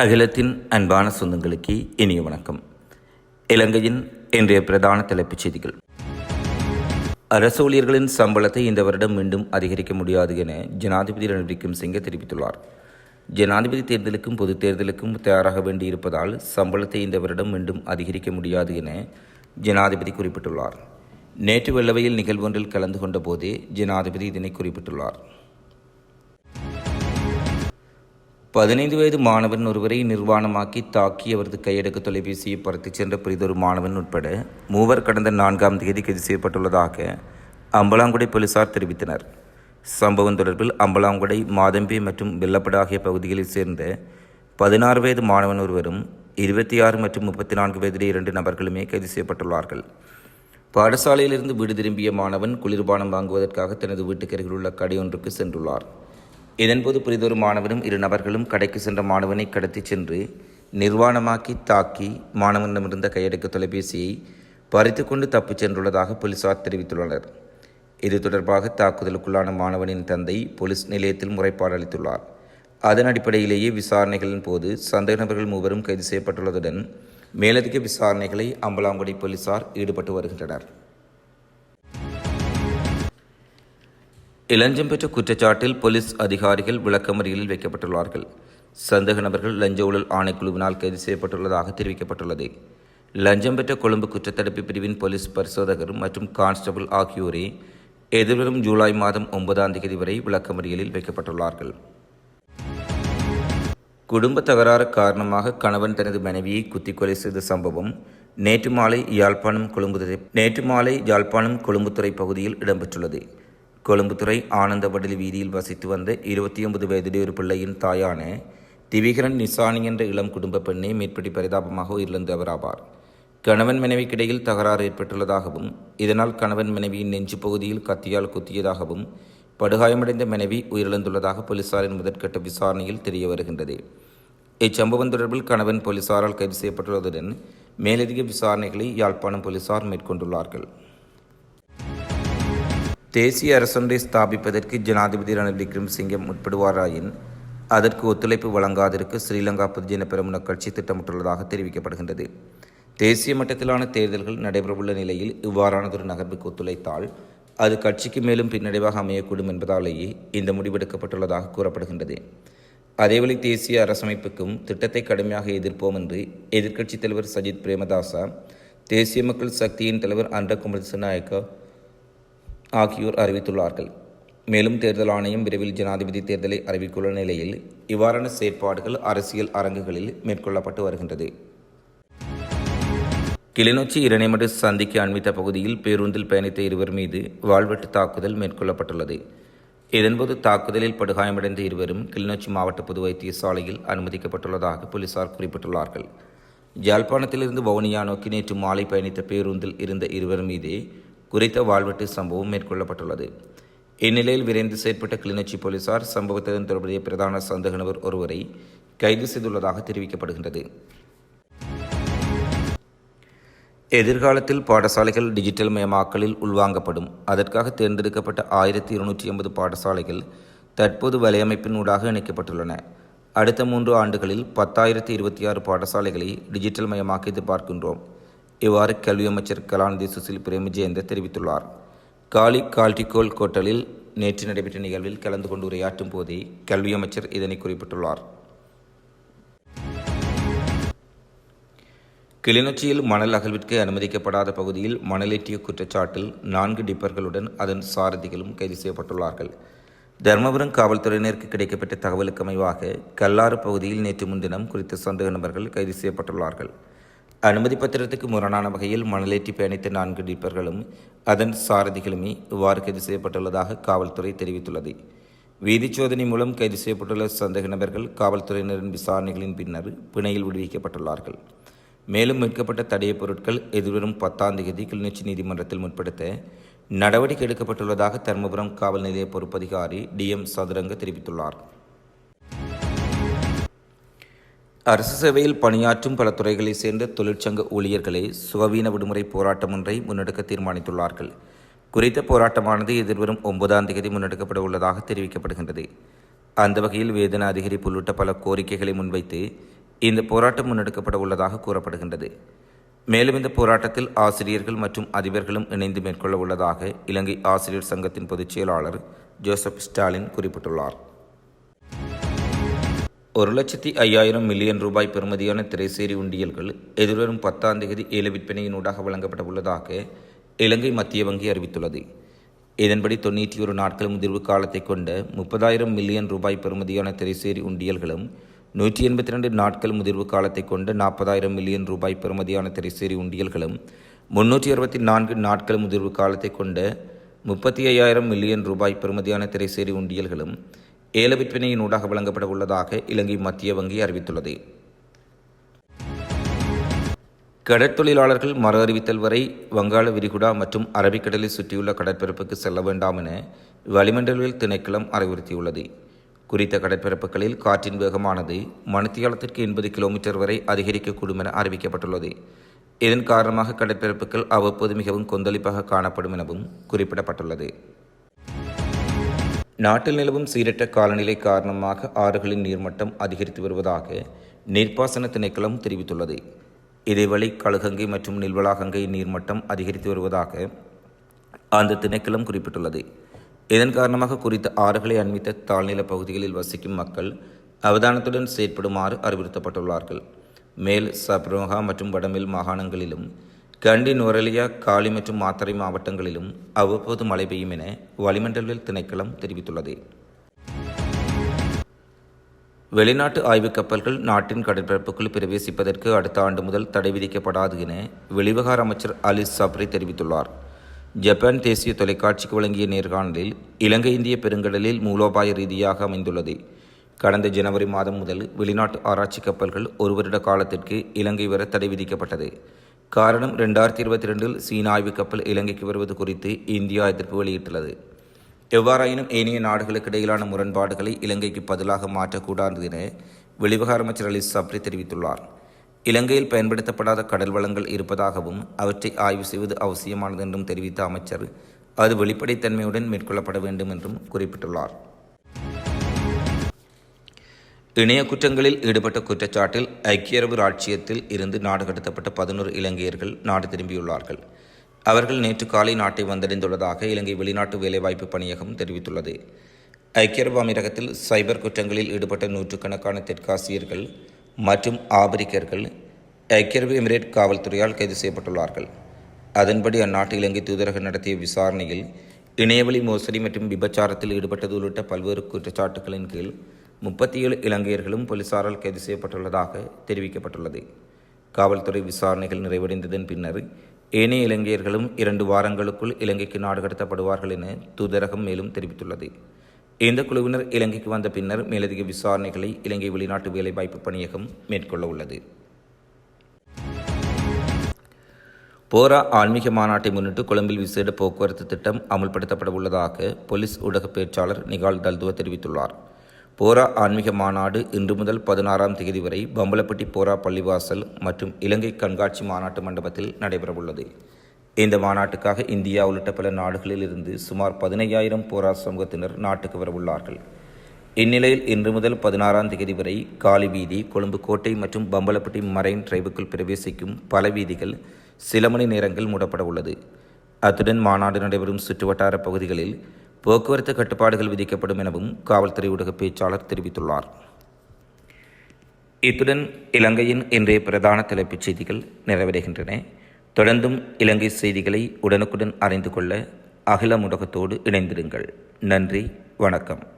அகிலத்தின் அன்பான சொந்தங்களுக்கு இனிய வணக்கம். இலங்கையின் இன்றைய பிரதான தலைப்புச் செய்திகள். அரசு ஊழியர்களின் சம்பளத்தை இந்த வருடம் மீண்டும் அதிகரிக்க முடியாது என ஜனாதிபதி ரணில் சிங்க தெரிவித்துள்ளார். ஜனாதிபதி தேர்தலுக்கும் பொதுத் தேர்தலுக்கும் தயாராக வேண்டியிருப்பதால் சம்பளத்தை இந்த வருடம் மீண்டும் அதிகரிக்க முடியாது என ஜனாதிபதி குறிப்பிட்டுள்ளார். நேற்று வெள்ளவையில் நிகழ்வொன்றில் கலந்து கொண்டபோதே ஜனாதிபதி இதனை குறிப்பிட்டுள்ளார். பதினைந்து வயது மாணவன் ஒருவரை நிர்வாணமாக்கி தாக்கி அவரது கையெடுக்க தொலைபேசியை பறத்துச் சென்ற பிரிதொரு மாணவன் உட்பட மூவர் கடந்த நான்காம் தேதி கைது செய்யப்பட்டுள்ளதாக அம்பலாங்குடை போலீசார் தெரிவித்தனர். சம்பவம் தொடர்பில் அம்பலாங்குடை மாதம்பி மற்றும் வெள்ளப்பட ஆகிய பகுதிகளைச் சேர்ந்த பதினாறு வயது மாணவன் ஒருவரும் இருபத்தி ஆறு மற்றும் முப்பத்தி நான்கு வயதிலே இரண்டு நபர்களுமே கைது செய்யப்பட்டுள்ளார்கள். பாடசாலையிலிருந்து வீடு திரும்பிய மாணவன் குளிர்பானம் வாங்குவதற்காக தனது வீட்டுக்கு அருகில் உள்ள கடையொன்றுக்கு சென்றுள்ளார். இதன்போது புரிதொரு மாணவனும் இரு நபர்களும் கடைக்கு சென்ற மாணவனை கடத்திச் சென்று நிர்வாணமாக்கி தாக்கி மாணவனிடமிருந்த கையடக்க தொலைபேசியை பறித்து கொண்டு தப்பிச் சென்றுள்ளதாக போலீசார் தெரிவித்துள்ளனர். இது தொடர்பாக தாக்குதலுக்குள்ளான மாணவனின் தந்தை போலீஸ் நிலையத்தில் முறைப்பாடு அளித்துள்ளார். அதன் அடிப்படையிலேயே விசாரணைகளின் போது சந்தேக நபர்கள் மூவரும் கைது செய்யப்பட்டுள்ளதுடன் மேலதிக விசாரணைகளை அம்பலாங்குடி போலீசார் ஈடுபட்டு வருகின்றனர். இளஞ்சம் பெற்ற குற்றச்சாட்டில் போலீஸ் அதிகாரிகள் விளக்கமறியலில் வைக்கப்பட்டுள்ளார்கள். சந்தேக நபர்கள் லஞ்ச ஊழல் ஆணைக்குழுவினால் கைது செய்யப்பட்டுள்ளதாக தெரிவிக்கப்பட்டுள்ளது. லஞ்சம் பெற்ற கொழும்பு குற்றத்தடுப்பு பிரிவின் போலீஸ் பரிசோதகர் மற்றும் கான்ஸ்டபிள் ஆகியோரே எதிர்வரும் ஜூலை மாதம் ஒன்பதாம் தேதி வரை விளக்கமறியலில் வைக்கப்பட்டுள்ளார்கள். குடும்ப தகராறு காரணமாக கணவன் தனது மனைவியை குத்தி கொலை செய்த சம்பவம் நேற்று மாலை யாழ்ப்பாணம் கொழும்புத்துறை நேற்று மாலை யாழ்ப்பாணம் கொழும்புத்துறை பகுதியில் இடம்பெற்றுள்ளது. கொழும்புத்துறை ஆனந்தபடலி வீதியில் வசித்து வந்த இருபத்தி ஒன்பது வயதுடைய ஒரு பிள்ளையின் தாயான திவிகரன் நிசானி என்ற இளம் குடும்ப பெண்ணை மேற்படி பரிதாபமாக உயிரிழந்தவர் ஆவார். கணவன் மனைவிக்கிடையில் தகராறு ஏற்பட்டுள்ளதாகவும் இதனால் கணவன் மனைவியின் நெஞ்சு பகுதியில் கத்தியால் குத்தியதாகவும் படுகாயமடைந்த மனைவி உயிரிழந்துள்ளதாக போலீசாரின் முதற்கட்ட விசாரணையில் தெரிய வருகின்றது. இச்சம்பவம் தொடர்பில் கணவன் போலீசாரால் கைது செய்யப்பட்டுள்ளதுடன் மேலதிக விசாரணைகளை யாழ்ப்பாணம் போலீசார் மேற்கொண்டுள்ளார்கள். தேசிய அரசொன்றை ஸ்தாபிப்பதற்கு ஜனாதிபதி ரணில் விக்ரமசிங்கே முற்படுவாராயின் அதற்கு ஒத்துழைப்பு வழங்காதிருக்க ஸ்ரீலங்கா பொதுஜன பெருமுன கட்சி திட்டமிட்டுள்ளதாக தெரிவிக்கப்படுகின்றது. தேசிய மட்டத்திலான தேர்தல்கள் நடைபெறவுள்ள நிலையில் இவ்வாறானதொரு நகர்வுக்கு ஒத்துழைத்தால் அது கட்சிக்கு மேலும் பின்னடைவாக அமையக்கூடும் என்பதாலேயே இந்த முடிவெடுக்கப்பட்டுள்ளதாக கூறப்படுகின்றது. அதேவழி தேசிய அரசமைப்புக்கும் திட்டத்தை கடுமையாக எதிர்ப்போம் என்று எதிர்க்கட்சித் தலைவர் சஜித் பிரேமதாசா தேசிய மக்கள் சக்தியின் தலைவர் அன்ற குமரச ஆகியோர் அறிவித்துள்ளார்கள். மேலும் தேர்தல் ஆணையம் விரைவில் ஜனாதிபதி தேர்தலை அறிவித்துள்ள நிலையில் இவ்வாறான செயற்பாடுகள் அரசியல் அரங்குகளில் மேற்கொள்ளப்பட்டு வருகின்றது. கிளிநொச்சி இரணைமடு சந்திக்கு அண்மித்த பகுதியில் பேருந்தில் பயணித்த இருவர் மீது வாழ்வெட்டு தாக்குதல் மேற்கொள்ளப்பட்டுள்ளது. இதன்போது தாக்குதலில் படுகாயமடைந்த இருவரும் கிளிநொச்சி மாவட்ட பொது வைத்தியசாலையில் அனுமதிக்கப்பட்டுள்ளதாக போலீசார் குறிப்பிட்டுள்ளார்கள். யாழ்ப்பாணத்திலிருந்து வவுனியா நோக்கி நேற்று மாலை பயணித்த பேருந்தில் இருந்த இருவர் மீதே குறித்த வாழ்வெட்டு சம்பவம் மேற்கொள்ளப்பட்டுள்ளது. இந்நிலையில் விரைந்து செயற்பட்ட கிளிநொச்சி போலீசார் சம்பவத்துடன் தொடர்புடைய பிரதான சந்தேக நபர் ஒருவரை கைது செய்துள்ளதாக தெரிவிக்கப்படுகின்றது. எதிர்காலத்தில் பாடசாலைகள் டிஜிட்டல் மயமாக்கலில் உள்வாங்கப்படும். அதற்காக தேர்ந்தெடுக்கப்பட்ட ஆயிரத்தி இருநூற்றி எண்பது பாடசாலைகள் தற்போது வலையமைப்பினூடாக இணைக்கப்பட்டுள்ளன. அடுத்த மூன்று ஆண்டுகளில் பத்தாயிரத்தி இருபத்தி ஆறு பாடசாலைகளை டிஜிட்டல் மயமாக்க எதிர்பார்க்கின்றோம் இவ்வாறு கல்வி அமைச்சர் கலாநிதி சுசில் பிரேமஜெயந்த தெரிவித்துள்ளார். காலி கால்டிகோல் கோட்டலில் நேற்று நடைபெற்ற நிகழ்வில் கலந்து கொண்டு உரையாற்றும் போதே கல்வி அமைச்சர் இதனை குறிப்பிட்டுள்ளார். கிளிநொச்சியில் மணல் அகழ்விற்கு அனுமதிக்கப்படாத பகுதியில் மணலேற்றிய குற்றச்சாட்டில் நான்கு டிப்பர்களுடன் அதன் சாரதிகளும் கைது செய்யப்பட்டுள்ளார்கள். தர்மபுரம் காவல்துறையினருக்கு கிடைக்கப்பட்ட தகவலுக்கு அமைவாக கல்லாறு பகுதியில் நேற்று முன்தினம் குறித்த சந்தேக நபர்கள் கைது செய்யப்பட்டுள்ளார்கள். அனுமதி பத்திரத்துக்கு முரணான வகையில் மணலேற்றி பயணித்த நான்கு டிப்பர்களும் அதன் சாரதிகளுமே இவ்வாறு கைது செய்யப்பட்டுள்ளதாக காவல்துறை தெரிவித்துள்ளது. வீதிச் சோதனை மூலம் கைது செய்யப்பட்டுள்ள சந்தேக நபர்கள் காவல்துறையினரின் விசாரணைகளின் பின்னர் பிணையில் விடுவிக்கப்பட்டுள்ளார்கள். மேலும் மீட்கப்பட்ட தடைய பொருட்கள் எதிர்வரும் பத்தாம் தேதி கிளிநொச்சி நீதிமன்றத்தில் முற்படுத்த நடவடிக்கை எடுக்கப்பட்டுள்ளதாக தருமபுரம் காவல் நிலைய பொறுப்பதிகாரி டி எம் சதுரங்க தெரிவித்துள்ளார். அரசு சேவையில் பணியாற்றும் பல துறைகளைச் சேர்ந்த தொழிற்சங்க ஊழியர்களே சுகவீன விடுமுறை போராட்டம் ஒன்றை முன்னெடுக்க தீர்மானித்துள்ளார்கள். குறித்த போராட்டமானது எதிர்வரும் ஒன்பதாம் தேதி முன்னெடுக்கப்பட உள்ளதாக தெரிவிக்கப்படுகின்றது. அந்த வகையில் வேதன அதிகரிப்பு உள்ளிட்ட பல கோரிக்கைகளை முன்வைத்து இந்த போராட்டம் முன்னெடுக்கப்பட உள்ளதாக கூறப்படுகின்றது. மேலும் இந்த போராட்டத்தில் ஆசிரியர்கள் மற்றும் அதிபர்களும் இணைந்து மேற்கொள்ள உள்ளதாக இலங்கை ஆசிரியர் சங்கத்தின் பொதுச் செயலாளர் ஜோசப் ஸ்டாலின் குறிப்பிட்டுள்ளார். ஒரு லட்சத்தி ஐயாயிரம் மில்லியன் ரூபாய் பெறுமதியான திரைசேரி உண்டியல்கள் எதிர்வரும் பத்தாம் தேதி ஏல விற்பனையினூடாக வழங்கப்பட உள்ளதாக இலங்கை மத்திய வங்கி அறிவித்துள்ளது. இதன்படி தொண்ணூற்றி ஒரு நாட்கள் முதிர்வு காலத்தை கொண்ட முப்பதாயிரம் மில்லியன் ரூபாய் பெறுமதியான திரைசேரி உண்டியல்களும் நூற்றி எண்பத்தி ரெண்டு நாட்கள் முதிர்வு காலத்தை கொண்ட நாற்பதாயிரம் மில்லியன் ரூபாய் பெறுமதியான திரைசேரி உண்டியல்களும் முன்னூற்றி அறுபத்தி நான்கு நாட்கள் முதிர்வு காலத்தை கொண்ட முப்பத்தி ஐயாயிரம் மில்லியன் ரூபாய் பெறுமதியான திரைசேரி உண்டியல்களும் ஏல விற்பனையின் ஊடாக வழங்கப்பட உள்ளதாக இலங்கை மத்திய வங்கி அறிவித்துள்ளது. கடற்தொழிலாளர்கள் மறு அறிவித்தல் வரை வங்காள விரிகுடா மற்றும் அரபிக்கடலை சுற்றியுள்ள கடற்பரப்புக்கு செல்ல வேண்டாம் என வளிமண்டலவியல் திணைக்களம் அறிவுறுத்தியுள்ளது. குறித்த கடற்பரப்புகளில் காற்றின் வேகமானது மணித்தியாலத்திற்கு எண்பது கிலோமீட்டர் வரை அதிகரிக்கக்கூடும் என அறிவிக்கப்பட்டுள்ளது. இதன் காரணமாக கடற்பரப்புகள் அவ்வப்போது மிகவும் கொந்தளிப்பாக காணப்படும் எனவும் குறிப்பிடப்பட்டுள்ளது. நாட்டில் நிலவும் சீரற்ற காலநிலை காரணமாக ஆறுகளின் நீர்மட்டம் அதிகரித்து வருவதாக நீர்ப்பாசன திணைக்களம் தெரிவித்துள்ளது. இதேவேளை கழுகங்கை மற்றும் நில்வளாகங்கை நீர்மட்டம் அதிகரித்து வருவதாக அந்த திணைக்களம் குறிப்பிட்டுள்ளது. இதன் காரணமாக குறித்த ஆறுகளை அண்மித்த தாழ்நில பகுதிகளில் வசிக்கும் மக்கள் அவதானத்துடன் செயற்படுமாறு அறிவுறுத்தப்பட்டுள்ளார்கள். மேல் சப்ரோகா மற்றும் வடமேல் மாகாணங்களிலும் கண்டி நுரலியா காலி மற்றும் மாத்தறை மாவட்டங்களிலும் அவ்வப்போது மழை பெய்யும் என வளிமண்டல திணைக்களம் தெரிவித்துள்ளது. வெளிநாட்டு ஆய்வுக் கப்பல்கள் நாட்டின் கடற்பரப்புக்குள் பிரவேசிப்பதற்கு அடுத்த ஆண்டு முதல் தடை விதிக்கப்படாது என வெளிவகார அமைச்சர் அலிஸ் சப்ரி தெரிவித்துள்ளார். ஜப்பான் தேசிய தொலைக்காட்சிக்கு வழங்கிய நேர்காணலில் இலங்கை இந்திய பெருங்கடலில் மூலோபாய ரீதியாக அமைந்துள்ளது. கடந்த ஜனவரி மாதம் முதல் வெளிநாட்டு ஆராய்ச்சி கப்பல்கள் ஒரு வருட காலத்திற்கு இலங்கை வர தடை விதிக்கப்பட்டது. காரணம் ரெண்டாயிரத்தி இருபத்தி ரெண்டில் சீன ஆய்வு கப்பல் இலங்கைக்கு வருவது குறித்து இந்தியா எதிர்ப்பு வெளியிட்டுள்ளது. எவ்வாறாயினும் ஏனைய நாடுகளுக்கு இடையிலான முரண்பாடுகளை இலங்கைக்கு பதிலாக மாற்றக்கூடாது என வெளிவிவகார அமைச்சர் அலி சப்ரி தெரிவித்துள்ளார். இலங்கையில் பயன்படுத்தப்படாத கடல் வளங்கள் இருப்பதாகவும் அவற்றை ஆய்வு செய்வது அவசியமானது என்றும் தெரிவித்த அமைச்சர் அது வெளிப்படைத்தன்மையுடன் மேற்கொள்ளப்பட வேண்டும் என்றும் குறிப்பிட்டுள்ளார். இணைய குற்றங்களில் ஈடுபட்ட குற்றச்சாட்டில் ஐக்கிய அரபு ராட்சியத்தில் இருந்து நாடு கடத்தப்பட்ட பதினோரு இலங்கையர்கள் நாடு திரும்பியுள்ளார்கள். அவர்கள் நேற்று காலை நாட்டை வந்தடைந்துள்ளதாக இலங்கை வெளிநாட்டு வேலைவாய்ப்பு பணியகம் தெரிவித்துள்ளது. ஐக்கிய அரபு அமீரகத்தில் சைபர் குற்றங்களில் ஈடுபட்ட நூற்றுக்கணக்கான தெற்காசியர்கள் மற்றும் ஆபிரிக்கர்கள் ஐக்கிய அரபு எமிரேட் காவல்துறையால் கைது செய்யப்பட்டுள்ளார்கள். அதன்படி அந்நாட்டு இலங்கை தூதரகம் நடத்திய விசாரணையில் இணையவழி மோசடி மற்றும் விபச்சாரத்தில் ஈடுபட்டது உள்ளிட்ட பல்வேறு குற்றச்சாட்டுகளின் கீழ் முப்பத்தி ஏழு இலங்கையர்களும் போலீசாரால் கைது செய்யப்பட்டுள்ளதாக தெரிவிக்கப்பட்டுள்ளது. காவல்துறை விசாரணைகள் நிறைவடைந்ததன் பின்னர் ஏனைய இலங்கையர்களும் இரண்டு வாரங்களுக்குள் இலங்கைக்கு நாடு கடத்தப்படுவார்கள் என தூதரகம் மேலும் தெரிவித்துள்ளது. இந்த குழுவினர் இலங்கைக்கு வந்த பின்னர் மேலதிக விசாரணைகளை இலங்கை வெளிநாட்டு வேலைவாய்ப்பு பணியகம் மேற்கொள்ள உள்ளது. போரா ஆன்மீக மாநாட்டை முன்னிட்டு கொழும்பில் விசேட போக்குவரத்து திட்டம் அமுல்படுத்தப்பட உள்ளதாக போலீஸ் ஊடக பேச்சாளர் நிகால் தல்துவ தெரிவித்துள்ளார். போரா ஆன்மீக மாநாடு இன்று முதல் பதினாறாம் தேதி வரை பம்பலப்பட்டி போரா பள்ளிவாசல் மற்றும் இலங்கை கண்காட்சி மாநாட்டு மண்டபத்தில் நடைபெறவுள்ளது. இந்த மாநாட்டுக்காக இந்தியா உள்ளிட்ட பல நாடுகளில் இருந்து சுமார் பதினையாயிரம் போரா சமூகத்தினர் நாட்டுக்கு வரவுள்ளார்கள். இந்நிலையில் இன்று முதல் பதினாறாம் தேதி வரை காலி வீதி கொழும்பு கோட்டை மற்றும் பம்பலப்பட்டி மரைன் டிரைவுக்குள் பிரவேசிக்கும் பல வீதிகள் சில மணி நேரங்கள் மூடப்பட உள்ளது அத்துடன் மாநாடு நடைபெறும் சுற்றுவட்டார பகுதிகளில் போக்குவரத்து கட்டுப்பாடுகள் விதிக்கப்படும் எனவும் காவல்துறை ஊடக பேச்சாளர் தெரிவித்துள்ளார். இத்துடன் இலங்கையின் இன்றைய பிரதான தலைப்புச் செய்திகள் நிறைவடைகின்றன. தொடர்ந்தும் இலங்கை செய்திகளை உடனுக்குடன் அறிந்து கொள்ள அகில முடகத்தோடு இணைந்திருங்கள். நன்றி வணக்கம்.